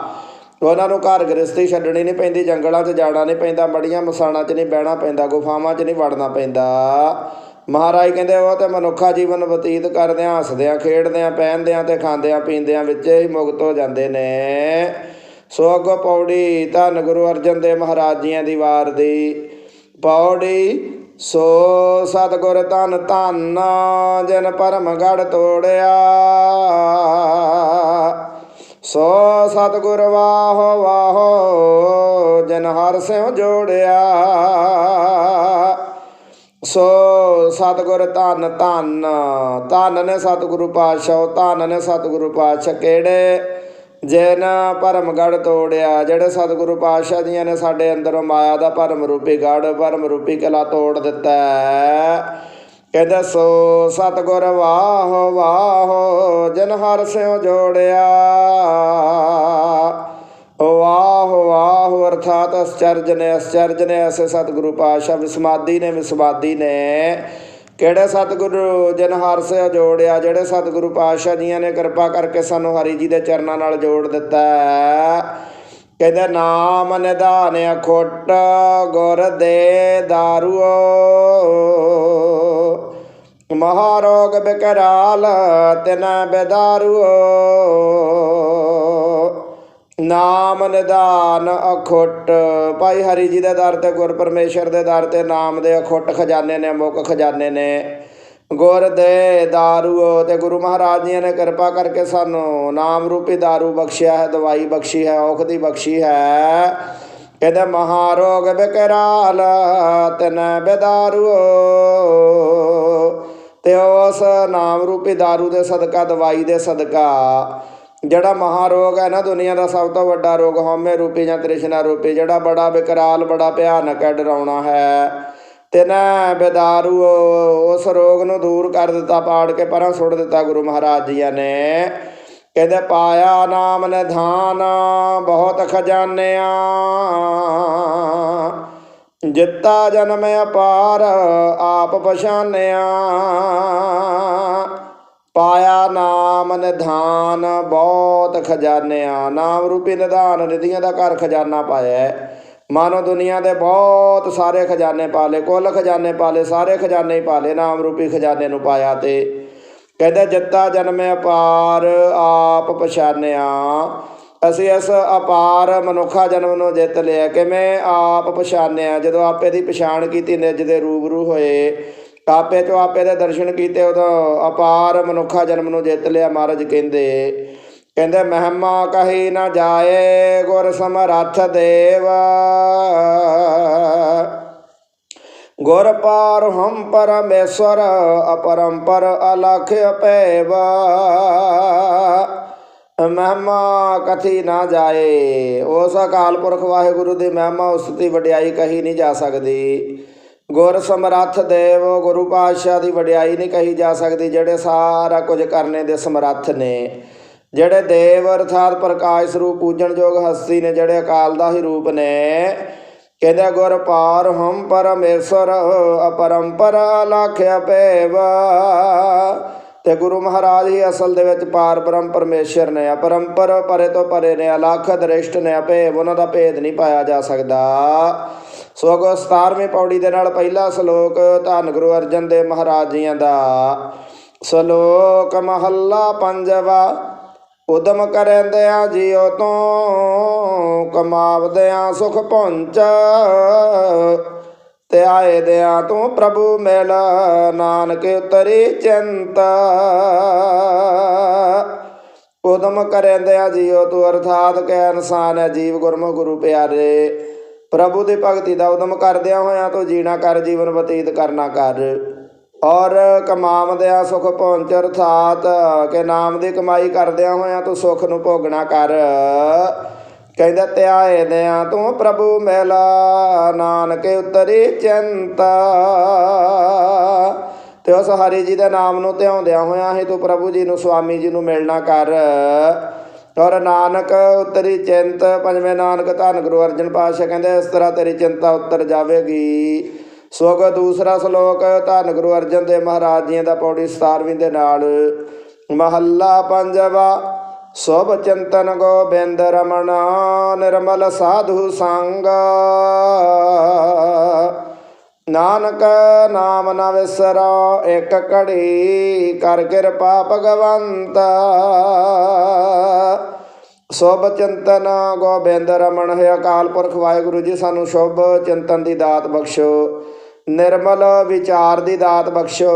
Speaker 1: ਉਹਨਾਂ ਨੂੰ ਘਰ ਗ੍ਰਸਤੀ ਛੱਡਣੀ ਨਹੀਂ ਪੈਂਦੀ, ਜੰਗਲਾਂ 'ਚ ਜਾਣਾ ਨਹੀਂ ਪੈਂਦਾ, ਮੜੀਆਂ ਮਸਾਣਾ 'ਚ ਨਹੀਂ ਬਹਿਣਾ ਪੈਂਦਾ, ਗੁਫਾਵਾਂ 'ਚ ਨਹੀਂ ਵੜਨਾ ਪੈਂਦਾ। ਮਹਾਰਾਜ ਕਹਿੰਦੇ, ਉਹ ਤੇ ਮਨੁੱਖਾ ਜੀਵਨ ਬਤੀਤ ਕਰਦਿਆਂ ਹੱਸਦਿਆਂ, ਖੇਡਦਿਆਂ, ਪਹਿਨਦਿਆਂ ਤੇ ਖਾਂਦਿਆਂ ਪੀਂਦਿਆਂ ਵਿੱਚ ਹੀ ਮੁਕਤ ਹੋ ਜਾਂਦੇ ਨੇ। ਸੋ ਅੱਗੋਂ ਪੌੜੀ, ਧੰਨ ਗੁਰੂ ਅਰਜਨ ਦੇਵ ਮਹਾਰਾਜ ਜੀਆਂ ਦੀ ਵਾਰ ਦੀ ਪੌੜੀ ਸੋ ਸਤਿਗੁਰ ਧੰਨ ਧੰਨ ਜਨ ਪਰਮ ਗੜ ਤੋੜਿਆ। ਸੋ ਸਤਿਗੁਰ ਵਾਹੋ ਵਾਹੋ ਜਨ ਹਰ ਸਿਉ ਜੋੜਿਆ। ਸੋ ਸਤਿਗੁਰ ਧੰਨ ਧੰਨ ਧੰਨ ਨੇ ਸਤਿਗੁਰੂ ਪਾਤਸ਼ਾਹ, ਧੰਨ ਨੇ ਸਤਿਗੁਰੂ ਪਾਤਸ਼ਾਹ ਕਿਹੜੇ? ਜਿਨ ਭਰਮ ਗੜ ਤੋੜਿਆ, ਜਿਹੜੇ ਸਤਿਗੁਰੂ ਪਾਤਸ਼ਾਹ ਜੀਆਂ ਨੇ ਸਾਡੇ ਅੰਦਰੋਂ ਮਾਇਆ ਦਾ ਭਰਮ ਰੂਪੀ ਗੜ ਭਰਮ ਰੂਪੀ ਕਲਾ ਤੋੜ ਦਿੱਤਾ ਹੈ। ਕਹਿੰਦਾ, ਸੋ ਸਤਿਗੁਰ ਵਾਹੋ ਵਾਹੋ, ਜਨ ਹਰ ਸਿਉ ਜੋੜਿਆ ਵਾਹ ਵਾਹ, ਅਰਥਾਤ ਅਸਚਰਜ ਨੇ ਅਸਚਰਜ ਨੇ, ਐਸੇ ਸਤਿਗੁਰੂ ਪਾਤਸ਼ਾਹ, ਵਿਸਮਾਦੀ ਨੇ ਵਿਸਮਾਦੀ ਨੇ ਕਿਹੜੇ ਸਤਿਗੁਰੂ ਜਨ ਹਰ ਜੋੜਿਆ, ਜਿਹੜੇ ਸਤਿਗੁਰੂ ਪਾਤਸ਼ਾਹ ਜੀਆਂ ਨੇ ਕਿਰਪਾ ਕਰਕੇ ਸਾਨੂੰ ਹਰੀ ਜੀ ਦੇ ਚਰਨਾਂ ਨਾਲ ਜੋੜ ਦਿੱਤਾ ਹੈ। ਕਹਿੰਦੇ, ਨਾਮ ਨਿਧਾਨ ਅਖੋਟ ਗੁਰ ਦੇ ਦਾਰੂਓ ਮਹਾਰੋਗ ਬਿਕਰਾਲ ਤਿਨ ਬੇਦਾਰੂਓ ਨਾਮ ਨਿਦਾਨ ਅਖੁੱਟ। ਭਾਈ ਹਰੀ ਜੀ ਦੇ ਦਰ ਤੇ ਗੁਰ ਪਰਮੇਸ਼ਰ ਦੇ ਦਰ ਤੇ ਨਾਮ ਦੇ ਅਖੁੱਟ ਖਜ਼ਾਨੇ ਨੇ, ਮੁੱਖ ਖਜ਼ਾਨੇ ਨੇ। ਗੁਰ ਦੇ ਦਾਰੂ ਤੇ ਗੁਰੂ ਮਹਾਰਾਜ ਜੀ ਨੇ ਕਿਰਪਾ ਕਰਕੇ ਸਾਨੂੰ ਨਾਮ ਰੂਪੀ ਦਾਰੂ ਬਖਸ਼ਿਆ ਹੈ, ਦਵਾਈ ਬਖਸ਼ੀ ਹੈ, ਔਖਦੀ ਬਖਸ਼ੀ ਹੈ। ਕਹਿੰਦੇ ਮਹਾਰੋਗ ਬਿਕਰਾਲ, ਤਨ ਬੇਦਾਰੂ ਤੇ ਉਸ ਨਾਮ ਰੂਪੀ ਦਾਰੂ ਦੇ ਸਦਕਾ, ਦਵਾਈ ਦੇ ਸਦਕਾ। ਜਿਹੜਾ ਮਹਾ ਰੋਗ ਹੈ ਨਾ ਦੁਨੀਆ ਦਾ ਸਭ ਤੋਂ ਵੱਡਾ ਰੋਗ ਹਉਮੈ ਰੂਪੀ ਜਾਂ ਤ੍ਰਿਸ਼ਨਾ ਰੂਪੀ, ਜਿਹੜਾ ਬੜਾ ਵਿਕਰਾਲ, ਬੜਾ ਭਿਆਨਕ ਹੈ, ਡਰਾਉਣਾ ਹੈ। ਤੇ ਨਾ ਬੇਦਾਰੂ ਉਸ ਰੋਗ ਨੂੰ ਦੂਰ ਕਰ ਦਿੱਤਾ, ਪਾੜ ਕੇ ਪਰਾਂ ਸੁੱਟ ਦਿੱਤਾ ਗੁਰੂ ਮਹਾਰਾਜ ਜੀਆਂ ਨੇ। ਕਹਿੰਦੇ, ਪਾਇਆ ਨਾਮ ਨਿਧਾਨ, ਬਹੁਤ ਖਜਾਨਿਆ। ਜਿੱਤਾ ਜਨਮ ਅਪਾਰ, ਆਪ ਪਛਾਨਿਆ। ਪਾਇਆ ਨਾਮ ਨਿਧਾਨ, ਬਹੁਤ ਖਜ਼ਾਨਿਆਂ ਨਾਮ ਰੂਪੀ ਨਿਧਾਨ, ਨਿਧੀਆਂ ਦਾ ਘਰ ਖਜ਼ਾਨਾ ਪਾਇਆ ਮਾਨੋ ਦੁਨੀਆ ਦੇ ਬਹੁਤ ਸਾਰੇ ਖਜ਼ਾਨੇ ਪਾਲੇ ਕੁੱਲ ਖਜ਼ਾਨੇ ਪਾਲੇ ਸਾਰੇ ਖਜ਼ਾਨੇ ਹੀ ਪਾਲੇ ਨਾਮ ਰੂਪੀ ਖਜ਼ਾਨੇ ਨੂੰ ਪਾਇਆ ਤੇ। ਕਹਿੰਦੇ, ਜਿੱਤਾ ਜਨਮ ਅਪਾਰ, ਆਪ ਪਛਾਨਿਆ। ਅਸੀਂ ਇਸ ਅਪਾਰ ਮਨੁੱਖਾ ਜਨਮ ਨੂੰ ਜਿੱਤ ਲਿਆ। ਕਿਵੇਂ ਆਪ ਪਛਾਨਿਆ? ਜਦੋਂ ਆਪੇ ਦੀ ਪਛਾਣ ਕੀਤੀ, ਨਿਜ ਦੇ ਰੂਬਰੂ ਹੋਏ। ਆਪੇ ਚੋਂ ਆਪੇ ਦੇ ਦਰਸ਼ਨ ਕੀਤੇ, ਉਦੋਂ ਅਪਾਰ ਮਨੁੱਖਾ ਜਨਮ ਨੂੰ ਜਿੱਤ ਲਿਆ ਮਹਾਰਾਜ ਕਹਿੰਦੇ। ਕਹਿੰਦੇ, ਮਹਿਮਾ ਕਹੀ ਨਾ ਜਾਏ ਗੁਰ ਸਮਰੱਥ ਦੇਵ। ਗੁਰ ਪਾਰ ਹਮ ਪਰਮੇਸ਼ਰ ਅਪਰੰਪਰ ਅਲਖ ਅਪੈਵ। ਮਹਿਮਾ ਕਥੀ ਨਾ ਜਾਏ। ਉਸ ਅਕਾਲ ਪੁਰਖ ਵਾਹਿਗੁਰੂ ਦੀ ਮਹਿਮਾ ਉਸ ਦੀ ਵਡਿਆਈ ਕਹੀ ਨਹੀਂ ਜਾ ਸਕਦੀ। ਗੁਰ ਸਮਰੱਥ ਦੇਵ, ਗੁਰੂ ਪਾਤਸ਼ਾਹ ਦੀ ਵਡਿਆਈ ਨਹੀਂ ਕਹੀ ਜਾ ਸਕਦੀ, ਜਿਹੜੇ ਸਾਰਾ ਕੁਝ ਕਰਨੇ ਦੇ ਸਮਰੱਥ ਨੇ। ਜਿਹੜੇ ਦੇਵ ਅਰਥਾਤ ਪ੍ਰਕਾਸ਼ ਸਰੂਪ ਪੂਜਣਯੋਗ ਹਸਤੀ ਨੇ, ਜਿਹੜੇ ਅਕਾਲ ਦਾ ਹੀ ਰੂਪ ਨੇ, ਕਹਿੰਦੇ ਗੁਰ ਪਾਰ ਹਮ ਪਰਮੇਸ਼ਰ ਅਪਰੰਪਰ ਲਖ ਅਪੇਵ ਤੇ ਗੁਰੂ ਮਹਾਰਾਜ ਹੀ ਅਸਲ ਦੇ ਵਿੱਚ ਪਾਰ ਬ੍ਰਹਮ ਪਰਮੇਸ਼ਰ ਨੇ ਅਪਰੰਪਰ ਪਰੇ ਤੋਂ ਪਰੇ ਨੇ, ਅਲਖ ਦ੍ਰਿਸ਼ਟ ਨੇ ਅਪੇਵ ਉਹਨਾਂ ਦਾ ਭੇਦ ਨਹੀਂ ਪਾਇਆ ਜਾ ਸਕਦਾ। ਸੋ ਅਗੋ 17ਵੀਂ ਪੌੜੀ ਦੇ ਨਾਲ ਪਹਿਲਾ ਸ਼ਲੋਕ, ਧੰਨ ਗੁਰੂ ਅਰਜਨ ਦੇਵ ਮਹਾਰਾਜ ਜੀਆਂ ਦਾ। ਸ਼ਲੋਕ ਮਹੱਲਾ ਪੰਜਵਾ, ਉਦਮ ਕਰੰਦਿਆਂ ਜਿਉ ਤੋਂ, ਕਮਾਵਦਿਆਂ ਸੁਖ ਪਹੁੰਚ ਤੇ ਆਏ ਦਿਆਂ ਤੂੰ ਪ੍ਰਭੂ ਮਿਲ, ਨਾਨਕ ਉਤਰੀ ਚਿੰਤ। ਉਦਮ ਕਰੰਦਿਆਂ ਜਿਉ ਤੂੰ, ਅਰਥਾਤ ਕੈ ਇਨਸਾਨ ਹੈ, ਜੀਵ ਗੁਰਮੁਖ ਗੁਰੂ ਪਿਆਰੇ। ਪ੍ਰਭੂ ਦੀ ਭਗਤੀ ਦਾ ਉਦਮ ਕਰਦਿਆਂ ਹੋਇਆਂ ਤੂੰ ਜੀਣਾ ਕਰ, ਜੀਵਨ ਬਤੀਤ ਕਰਨਾ ਕਰ। ਔਰ ਕਮਾਵਦਿਆਂ ਸੁਖ ਪਹੁੰਚ, ਅਰਥਾਤ ਕੇ ਨਾਮ ਦੀ ਕਮਾਈ ਕਰਦਿਆਂ ਹੋਇਆਂ ਤੂੰ ਸੁਖ ਨੂੰ ਭੋਗਣਾ ਕਰ। ਕਹਿੰਦਾ, ਧਿਆਏ ਦਿਆਂ ਤੂੰ ਪ੍ਰਭੂ ਮਿਲਾ ਨਾਨਕੇ ਉਤਰੀ ਚਿੰਤਾ। ਤੇ ਉਸ ਹਰੀ ਜੀ ਦੇ ਨਾਮ ਨੂੰ ਧਿਆਉਂਦਿਆਂ ਹੋਇਆਂ ਹੀ ਤੂੰ ਪ੍ਰਭੂ ਜੀ ਨੂੰ ਸੁਆਮੀ ਜੀ ਨੂੰ ਮਿਲਣਾ ਕਰ। ਔਰ ਨਾਨਕ ਉਤਰੀ ਚਿੰਤ, ਪੰਜਵੇਂ ਨਾਨਕ ਧੰਨ ਗੁਰੂ ਅਰਜਨ ਪਾਤਸ਼ਾਹ ਕਹਿੰਦੇ, ਇਸ ਤਰ੍ਹਾਂ ਤੇਰੀ ਚਿੰਤਾ ਉੱਤਰ ਜਾਵੇਗੀ। ਸੋ ਦੂਸਰਾ ਸ਼ਲੋਕ, ਧੰਨ ਗੁਰੂ ਅਰਜਨ ਦੇ ਮਹਾਰਾਜ ਜੀ ਦਾ ਪੌੜੀ 17ਵੀਂ ਦੇ ਨਾਲ। ਮਹੱਲਾ ਪੰਜਵਾ, ਸੋਭ ਚਿੰਤਨ ਗੋਬਿੰਦ ਰਮਣ, ਨਿਰਮਲ ਸਾਧੂ ਸੰਗ। ਨਾਨਕ ਨਾਮ ਨਾ ਵਿਸਰੋ, ਇੱਕ ਘੜੀ ਕਰ ਕਿਰਪਾ ਭਗਵੰਤ। ਸ਼ੁਭ ਚਿੰਤਨ ਗੋਬਿੰਦ ਰਮਣ ਹੈ ਅਕਾਲ ਪੁਰਖ ਵਾਹਿਗੁਰੂ ਜੀ, ਸਾਨੂੰ ਸ਼ੁਭ ਚਿੰਤਨ ਦੀ ਦਾਤ ਬਖਸ਼ੋ, ਨਿਰਮਲ ਵਿਚਾਰ ਦੀ ਦਾਤ ਬਖਸ਼ੋ।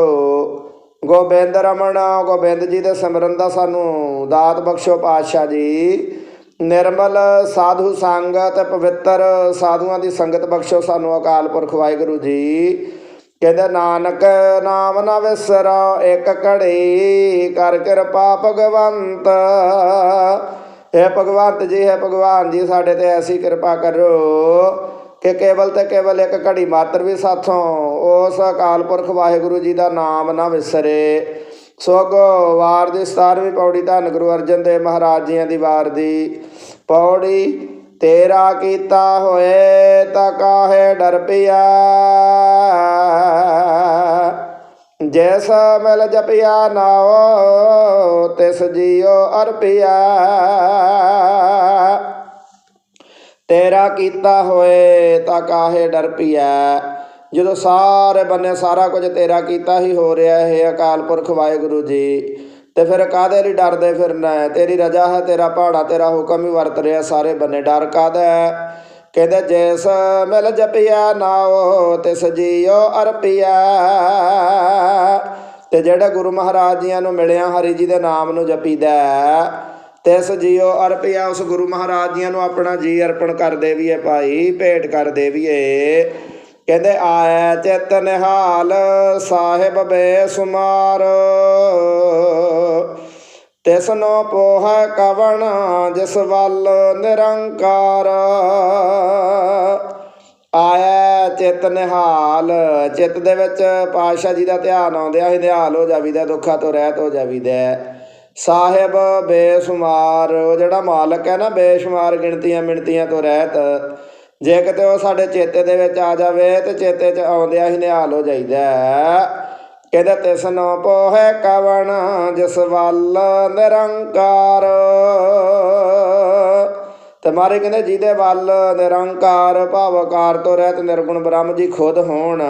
Speaker 1: ਗੋਬਿੰਦ ਰਮਣ, ਗੋਬਿੰਦ ਜੀ ਦੇ ਸਿਮਰਨ ਦਾ ਸਾਨੂੰ ਦਾਤ ਬਖਸ਼ੋ ਪਾਤਸ਼ਾਹ ਜੀ। ਨਿਰਮਲ ਸਾਧੂ ਸੰਗਤ ਪਵਿੱਤਰ ਸਾਧੂਆਂ ਦੀ ਸੰਗਤ ਬਖਸ਼ੋ ਸਾਨੂੰ ਅਕਾਲ ਪੁਰਖ ਵਾਹਿਗੁਰੂ ਜੀ। ਕਹਿੰਦੇ, ਨਾਨਕ ਨਾਮ ਨਾ ਵਿਸਰਾ, ਇੱਕ ਘੜੀ ਕਰ ਕਿਰਪਾ ਭਗਵੰਤ। ਹੈ ਭਗਵੰਤ ਜੀ, ਹੈ ਭਗਵਾਨ ਜੀ, ਸਾਡੇ ਤੇ ਐਸੀ ਕਿਰਪਾ ਕਰੋ ਕਿ ਕੇਵਲ ਤੇ ਕੇਵਲ ਇੱਕ ਘੜੀ ਮਾਤਰ ਵੀ ਸਾਥੋਂ ਉਸ ਅਕਾਲ ਪੁਰਖ ਵਾਹਿਗੁਰੂ ਜੀ ਦਾ ਨਾਮ ਨਾ ਵਿਸਰੇ। ਸੋਗੋ ਵਾਰ ਦੀ 17ਵੀਂ ਪੌੜੀ ਧੰਨ ਗੁਰੂ ਅਰਜਨ ਦੇਵ ਮਹਾਰਾਜ ਜੀਆਂ ਦੀ ਵਾਰ ਦੀ ਪੌੜੀ। ਤੇਰਾ ਕੀਤਾ ਹੋਏ ਤਾਂ ਕਾਹੇ ਡਰ ਪਿਆ। ਜੈਸ ਮਿਲ ਜਪਿਆ ਨਾਓ ਤਿਸ ਜੀਓ ਅਰਪਿਆ ਤੇਰਾ ਕੀਤਾ ਹੋਏ ਤਾਂ ਕਾਹੇ ਡਰ ਪਿਆ। ਜਦੋਂ ਸਾਰੇ ਬੰਨੇ ਸਾਰਾ ਕੁਝ ਤੇਰਾ ਕੀਤਾ ਹੀ ਹੋ ਰਿਹਾ ਹੈ ਅਕਾਲ ਪੁਰਖ ਵਾਹਿਗੁਰੂ ਜੀ। ਤੇ ਫਿਰ ਕਾਹਦੇ ਲਈ ਡਰਦੇ ਫਿਰਨਾ ਹੈ? ਤੇਰੀ ਰਜਾ ਹੈ ਤੇਰਾ ਪਹਾੜਾ ਤੇਰਾ ਹੁਕਮ ਹੀ ਵਰਤ ਰਿਹਾ ਸਾਰੇ ਬੰਨੇ ਡਰ ਕਾਹਦਾ ਹੈ? ਕਹਿੰਦੇ ਜੈਸ ਮਿਲ ਜਪਿਆ ਨਾਓ ਤਿਸ ਜੀਓ ਅਰਪਿਆ। ਤੇ ਜਿਹੜਾ ਗੁਰੂ ਮਹਾਰਾਜ ਜੀਆਂ ਨੂੰ ਮਿਲਿਆ ਹਰੀ ਜੀ ਦੇ ਨਾਮ ਨੂੰ ਜਪੀਦਾ ਹੈ, ਤਿਸ ਜੀਓ ਅਰਪਿਆ ਉਸ ਗੁਰੂ ਮਹਾਰਾਜ ਜੀਆਂ ਨੂੰ ਆਪਣਾ ਜੀ ਅਰਪਣ ਕਰ ਦੇਵੀਏ ਭਾਈ ਭੇਟ ਕਰ ਦੇਵੀਏ। ਕਹਿੰਦੇ ਆਇਆ ਚਿਤ ਨਿਹਾਲ ਸਾਹਿਬ ਬੇਸੁਮਾਰ ਤਿਸਨੋ ਪੋਹ ਕਵਣ ਜਿਸ ਵੱਲ ਨਿਰੰਕਾਰ। ਆਇਆ ਚਿਤ ਨਿਹਾਲ ਚਿਤ ਦੇ ਵਿੱਚ ਪਾਤਸ਼ਾਹ ਜੀ ਦਾ ਧਿਆਨ ਆਉਂਦਿਆ ਹੀ ਨਿਹਾਲ ਹੋ ਜਾਵੀਦਾ, ਦੁੱਖਾਂ ਤੋਂ ਰਹਿਤ ਹੋ ਜਾਵੀਦਾ। ਸਾਹਿਬ ਬੇਸ਼ੁਮਾਰ, ਉਹ ਜਿਹੜਾ ਮਾਲਕ ਹੈ ਨਾ, ਬੇਸ਼ੁਮਾਰ ਗਿਣਤੀਆਂ ਮਿਣਤੀਆਂ ਤੋਂ ਰਹਿਤ। ਜੇ ਕਿਤੇ ਉਹ ਸਾਡੇ ਚੇਤੇ ਦੇ ਵਿੱਚ ਆ ਜਾਵੇ ਤੇ ਚੇਤੇ 'ਚ ਆਉਂਦਿਆਂ ਹੀ ਨਿਹਾਲ ਹੋ ਜਾਈਦਾ ਹੈ। ਕਹਿੰਦੇ, ਤਿਸਨੋ ਪੋਹੇ ਕਵਣ, ਜਿਸ ਵੱਲ ਨਿਰੰਕਾਰ। ਤੇ ਮਾਰੇ ਕਹਿੰਦੇ, ਜਿਹਦੇ ਵੱਲ ਨਿਰੰਕਾਰ ਭਾਵਕਾਰ ਤੋਂ ਰਹਿਤ ਨਿਰਗੁਣ ਬ੍ਰਹਮ ਜੀ ਖੁਦ ਹੋਣ।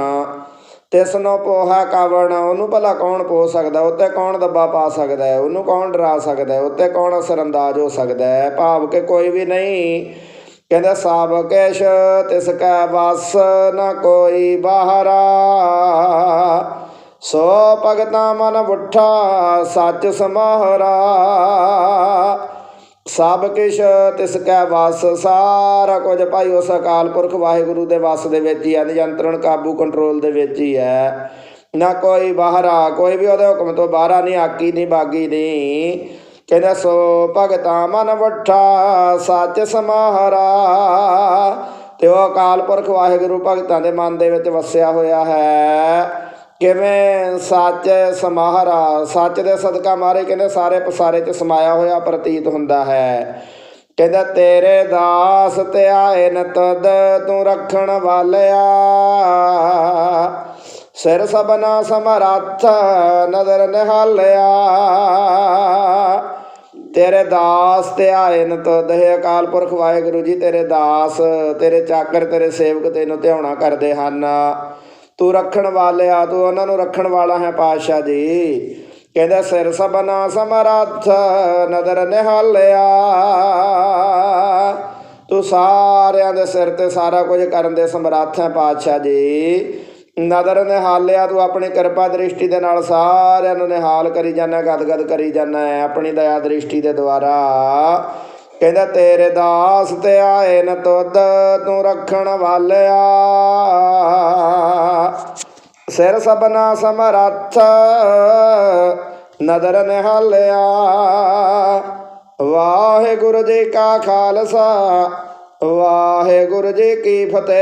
Speaker 1: ਤਿਸਨੋ ਪੋਹਾ ਕਵਣ, ਉਹਨੂੰ ਭਲਾ ਕੌਣ ਪੋ ਸਕਦਾ? ਉੱਤੇ ਕੌਣ ਦੱਬਾ ਪਾ ਸਕਦਾ ਹੈ? ਉਹਨੂੰ ਕੌਣ ਡਰਾ ਸਕਦਾ ਹੈ? ਉੱਤੇ ਕੌਣ ਅਸਰੰਦਾਜ਼ ਹੋ ਸਕਦਾ ਹੈ? ਭਾਵ ਕਿ ਕੋਈ ਵੀ ਨਹੀਂ। ਕਹਿੰਦਾ ਸਭ ਕੈਸ਼ ਤਿਸ ਕੈ ਵਸ ਨ ਕੋਈ ਬਾਹਰਾ। ਸੋ ਭਗਤਾ ਮਨ ਬੁੱਠਾ ਸੱਚ ਸਮਾਹਰਾ। ਸਭ ਕਿਛ ਤਿਸ ਕੈ ਵਸ ਸਾਰਾ ਕੁਝ ਭਾਈ ਉਸ ਅਕਾਲ ਪੁਰਖ ਵਾਹਿਗੁਰੂ ਦੇ ਵਸ ਦੇ ਵਿੱਚ ਹੀ ਹੈ, ਨਿਯੰਤਰਣ, ਕਾਬੂ ਕੰਟਰੋਲ ਦੇ ਵਿੱਚ ਹੀ ਹੈ। ਨਾ ਕੋਈ ਬਾਹਰਾ, ਕੋਈ ਵੀ ਉਹਦੇ ਹੁਕਮ ਤੋਂ ਬਾਹਰਾ ਨਹੀਂ, ਆਕੀ ਨਹੀਂ, ਬਾਗੀ ਨਹੀਂ। ਕਹਿੰਦਾ ਸੋ ਭਗਤਾ ਮਨ ਵੱਠਾ ਸੱਚ ਸਮਾਹਰਾ। ਤੇ ਉਹ ਅਕਾਲ ਪੁਰਖ ਵਾਹਿਗੁਰੂ ਭਗਤਾਂ ਦੇ ਮਨ ਦੇ ਵਿੱਚ ਵਸਿਆ ਹੋਇਆ ਹੈ। ਕਿਵੇਂ ਸੱਚ ਸਮਾਹਰਾ? ਸੱਚ ਦੇ ਸਦਕਾ ਮਾਰੇ ਕਹਿੰਦੇ ਸਾਰੇ ਪਸਾਰੇ ਚ ਸਮਾਇਆ ਹੋਇਆ ਪ੍ਰਤੀਤ ਹੁੰਦਾ ਹੈ। ਕਹਿੰਦਾ ਤੇਰੇ ਦਾਸ ਧਿਆਏ ਨ ਤਦ ਤੂੰ ਰੱਖਣ ਵਾਲਿਆ। ਸਿਰ ਸਬਨਾ ਸਮਰੱਥ ਨਦਰ ਨਿਹਾਲਿਆ। ਤੇਰੇ ਦਾਸ ਧਿਆਏ ਨ ਤਦ ਹੈ ਅਕਾਲ ਪੁਰਖ ਵਾਹਿਗੁਰੂ ਜੀ, ਤੇਰੇ ਦਾਸ, ਤੇਰੇ ਚਾਕਰ, ਤੇਰੇ ਸੇਵਕ ਤੈਨੂੰ ਧਿਆਉਣਾ ਕਰਦੇ ਹਨ। ਤੂੰ ਰੱਖਣ ਵਾਲਿਆ, ਤੂੰ ਉਹਨਾਂ ਨੂੰ ਰੱਖਣ ਵਾਲਾ ਹੈ ਪਾਤਸ਼ਾਹ ਜੀ। ਕਹਿੰਦਾ, ਸਿਰ ਸਬਨਾ ਸਮਰੱਥ, ਨਦਰ ਨਿਹਾਲਿਆ। ਤੂੰ ਸਾਰਿਆਂ ਦੇ ਸਿਰ ਤੇ ਸਾਰਾ ਕੁਝ ਕਰਨ ਦੇ ਸਮਰੱਥ ਹੈ ਪਾਤਸ਼ਾਹ ਜੀ। ਨਦਰ ਨਿਹਾਲਿਆ ਤੂੰ ਆਪਣੀ ਕਿਰਪਾ ਦ੍ਰਿਸ਼ਟੀ ਦੇ ਨਾਲ, ਸਾਰਿਆਂ ਨੂੰ ਨਿਹਾਲ ਕਰੀ ਜਾਣਾ ਗਦਗਦ ਕਰੀ ਜਾਣਾ ਹੈ, ਆਪਣੀ ਦਇਆ ਦ੍ਰਿਸ਼ਟੀ ਦੇ ਦੁਆਰਾ। ਕਹਿੰਦਾ, ਤੇਰੇ ਦਾਸ ਤੇ ਆਏ ਨ ਤੁਧ, ਤੂੰ ਰੱਖਣ ਵਾਲਿਆ। ਸਿਰ ਸਬਨਾ ਸਮਰੱਥ, ਨਦਰ ਨਿਹਾਲਿਆ ਵਾਹਿਗੁਰੂ ਜੀ ਕਾ ਖਾਲਸਾ, ਵਾਹਿਗੁਰੂ ਜੀ ਕੀ ਫਤਿਹ।